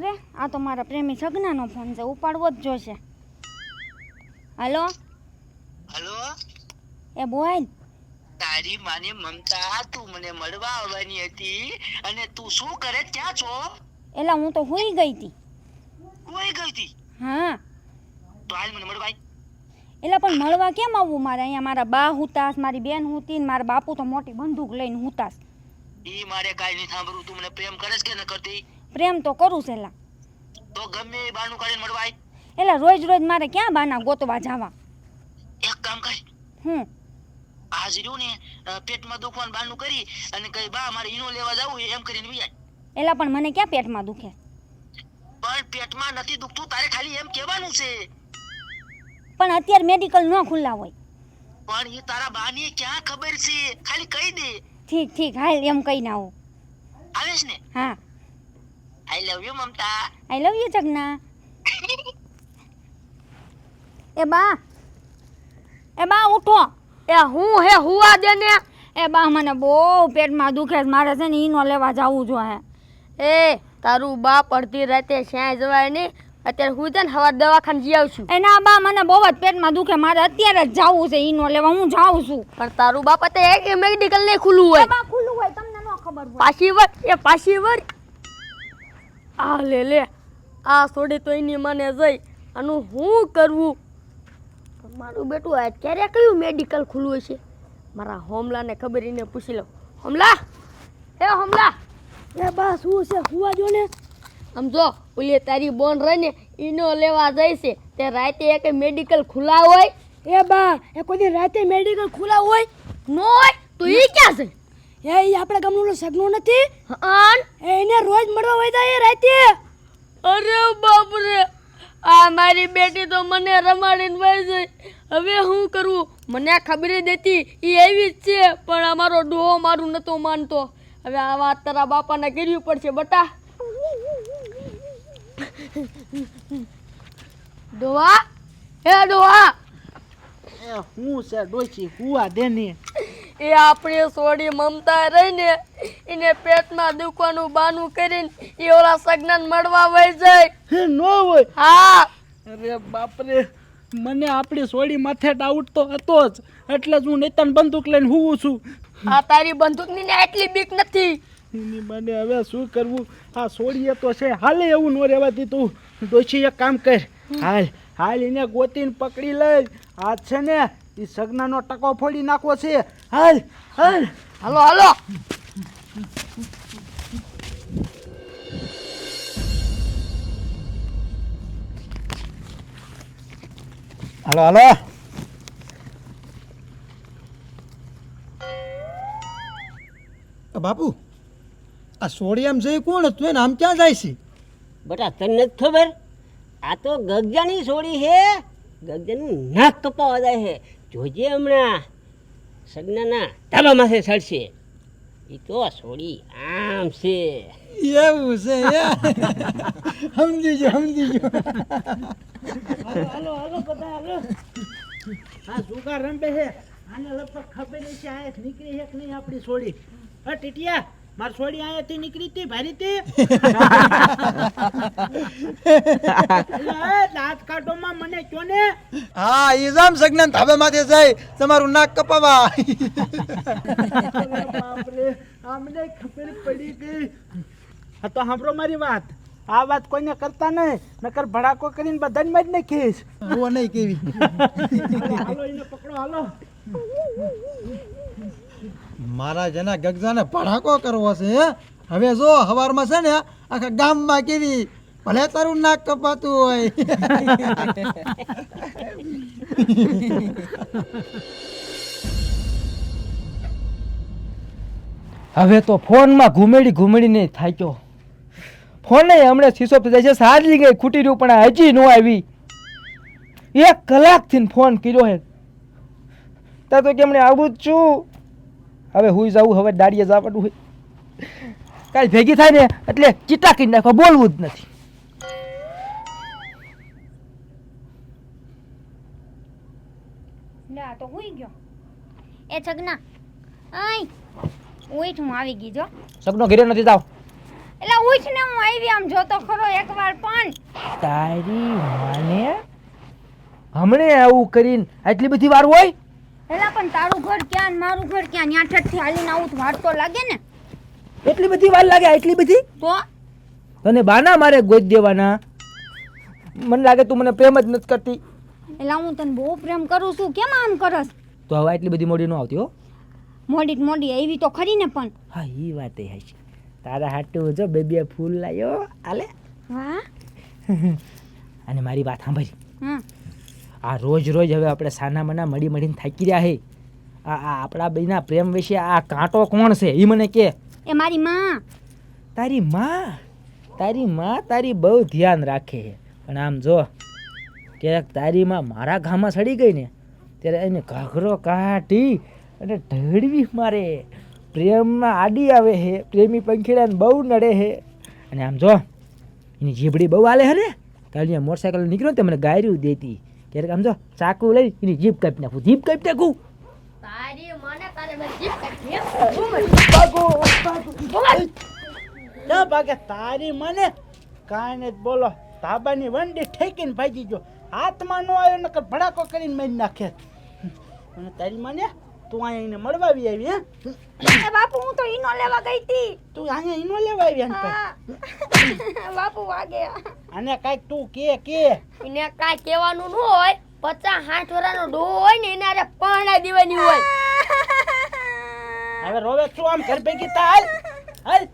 અરે આ તો મારા પ્રેમી સગનાનો ફોન છે ઉપાડવો જ જોશે. હલો? હલો? એ બોલ. તારી માની મમતા તું મને મળવા આવવાની હતી અને તું શું કરે ક્યાં છો? એલા હું તો હોઈ ગઈ હતી. હોઈ ગઈ હતી? હા. તો આજ મને મળવા. એલા પણ મળવા કેમ આવવું મારે? અહીંયા મારા બા હુતાસ મારી બેન હુતી ને મારા બાપુ તો મોટી બંદૂક લઈને હુતાસ ઈ મારે કાઈ નહીં સાંભળવું તું મને પ્રેમ કરેશ કે ન કરતી? પ્રેમ તો કરું છે એલા. તો ગમે એ બાનું કાઢીને મળવા આય. એલા રોજ રોજ મારે ક્યાં બાના ગોતવા જવા? એક કામ કર. હું? આજ રહ્યું ને પેટમાં દુખવાનું બાનું કરી અને કઈ બા મારે ઈનો લેવા જાવું એમ કરીને વિયા એલા પણ મને ક્યાં પેટમાં દુખે? પણ પેટમાં નથી દુખતું તારે ખાલી એમ કહેવાનું છે. પણ અત્યારે મેડિકલ ન ખુલ્લા હોય. પણ એ તારા બાની ક્યાં ખબર છે? ખાલી કહી દે. ઠીક ઠીક હાલ એમ કહીને આવો. આવેશ ને? હા. I love you Mamata I love you જગના એ બા. એ બા ઉઠો. એ હું હે હુવા દે ને? એ બા મને બહુ પેટમાં દુખે મારે છે ને ઈનો લેવા જવું જોઈએ. એ તારું બાપ અડધી રાતે શ્યાં જવાય નહીં અત્યારે હું છે ને હવાર દવાખાને જઈ આવશું એના બા મને બહુ જ પેટમાં દુખે. મારે અત્યારે જ જવું છે ઈનો લેવા. હું જાઉં છું. પણ તારું બાપ અત્યારે એક મેડિકલ નહીં ખુલ્લું હોય. ખુલ્લું હોય. તમને ન ખબર હોય. પાછી વર એ પાછી વર. આ લે લે આ છોડે તો એની મને જઈ. આનું શું કરવું? મારું બેટું અત્યારે કયું મેડિકલ ખુલ્લું છે? મારા હોમલાને ખબર એને પૂછી લઉં. હોમલા? હે હોમલા? એ બા શું છે? હુવા જો ને. આમ જો ઓલી તારી બોન રહીને એનો લેવા જાય છે. તે રાતે એક મેડિકલ ખુલ્લા હોય? એ બા એ કોઈ રાતે મેડિકલ ખુલ્લા હોય? નો હોય તો એ ક્યાં છે એ આપણા ગામનો સગનો નથી? અન? એને રોજ મળવા હોય જાય રાતે. અરે બાપ રે આ મારી બેટી તો મને રમાડીને વહી ગઈ. હવે શું કરવું મને ખબર દેતી હતી એ એવી જ છે પણ અમારો ડોહો મારું નતો માનતો. હવે આ વાત તારા બાપાને કરવી પડશે બટા. ડોહા? હે ડોહા! એ હું છે ડોશી હુવા દેની. એ આપણે સોડી મમતા રહીને એને પેટમાં દુખવાનું બાનું કરીને એ ઓલા સગનાન મળવા વહી જાય. હે નો હોય. હા. અરે બાપરે મને આપણી સોડી માથે ડાઉટ તો હતો જ. એટલે જ હું નેતાન બંદૂક લઈને હું છું. આ તારી બંદૂકની ને આટલી બીક નથી. એની મને હવે શું કરવું? આ સોડીએ તો છે હાલે એવું ન રહેવા તું ડોશી એક કામ કર. હાલ હાલ એને ગોતીને પકડી લઈ. આ છે ને એ સગનાનો ટકો ફોડી નાખવો છે. હાલ હાલ. હાલો હાલો. હાલો હાલો. આ બાપુ આ સોડિયામ જઈ કોણ હતું એને આમ ક્યાં જાય છે? બટા તને નથી ખબર? આ તો ગગજાની સોડી છે. ગગજાનું નાક કપાવા જાય છે. જોજે હમણાં. સગનાના માથે સડશે એ તો સોડી આમ છે. એવું છે સમજી જો સમજી જો હાલો હાલો બધા હાલો. હા સુગા રંબે છે. આને લગભગ ખબર નહીં છે આ નીકળી છે કે નહીં આપણી સોડી. હા ટીટિયા. મારી છોડી આયાથી નીકળી હતી ભારી દાંત કાઢોમાં મને કયો ને? હા ઈ જામ સગનન ધાબે માથે જાય તમારું નાક કપાવા. આમને ખબર પડી ગઈ. હા તો સાંભળો મારી વાત. આ વાત કોઈને કરતા નહીં નકર ભડાકો કરીને બધાને મારી નાખીશ. હું નહીં કેવી. હાલો એને પકડો હાલો. મારા જેના ગગજાને ભડાકો કરવો છે હવે જો, હવારમાં છે ને, આખા ગામમાં કેવી ભલે તારું નાક કપાતું હોય. હવે તો ફોનમાં ઘૂમેડી ઘુમેડીને થાક્યો. ફોને હમણાં શીશો જાય છે, સારી ગઈ ખૂટી રહ્યું, પણ હજી ન આવી. એક કલાકથી ફોન કર્યો હે તા તો કેમણે આવું છું. હવે હુઈ જવું હવે દાડીએ જવાનું હોય. કાલ ભેગી થાય ને એટલે ચીટા કરી નાખો બોલવું જ નથી. ના તો હુઈ ગયો. એ છગના આય ઉઠ હું આવી ગઈ જો. સપનો ઘરે નથી જાવ. એટલે ઉઠ ને હું આવી આમ જોતો ખરો એકવાર પણ. તારી માને હમણે આવું કરીને આટલી બધી વાર હોય? એલા પણ તારું ઘર ક્યાં ને મારું ઘર ક્યાં? ન્યા ઠઠથી હાલીને આવું તો વાર તો લાગે ને. એટલી બધી વાર લાગે એટલી બધી? તો? તને બાના મારે ગોદ દેવાના? મને લાગે તું મને પ્રેમ જ નથી કરતી. એલા હું તને બહુ પ્રેમ કરું છું. કેમ આમ કરસ? તો હવે એટલી બધી મોડી ન આવતી હો. મોડી મોડી એવી તો ખરી ને પણ. હા એ વાત એ હશે. તારા હાટું જો બે બે ફૂલ લાયો આલે વાહ અને મારી વાત સાંભળી. હા આ રોજ રોજ હવે આપણે સાના મના મળી મળીને થાકી રહ્યા હે. આ આ આપણા બેના પ્રેમ વિશે આ કાંટો કોણ છે? એ મને કે. એ મારી માં. તારી માં? તારી માં તારી બહુ ધ્યાન રાખે છે. પણ આમ જો ક્યારેક તારી માં મારા ઘામાં સડી ગઈ ને ત્યારે એને ઘાઘરો કાઢી અને ઢળવી મારે. પ્રેમમાં આડી આવે છે પ્રેમી પંખીડાને બહુ નડે છે. અને આમ જો એની જીભડી બહુ હાલે હે ને? કાલે મોટરસાઇકલ નીકળ્યો ને તે મને ગાયરું દેતી. ક્યારેક આમ જો ચાકુ લઈ એની જીભ કાપી નાખું. જીભ કાપી નાખું? તારી મને તારે મેં જીપ ના ભાગે તારી મને કાંઈ બોલો. તાબાની વંડી ઠેકીને ભાગી ગયો. હાથમાં ન આવ્યો નકર ભડાકો કરીને મારી નાખે. અને તારી મને તું અહીંયા એને મળવા આવી આવી હે બાપુ હું તો ઈનો લેવા ગઈ હતી. તું અહીંયા ઈનો લેવા આવી હા. બાપુ વાગે. અને કાઈક તું કે કે. એને કાંઈ કહેવાનું ન હોય પચાસ સાઠ વર્ષનો ડો હોય ને એને હારે પરણા દેવાની હોય. હવે રોવે શું આમ ઘર ભેગી તાલ હાલ હાલ.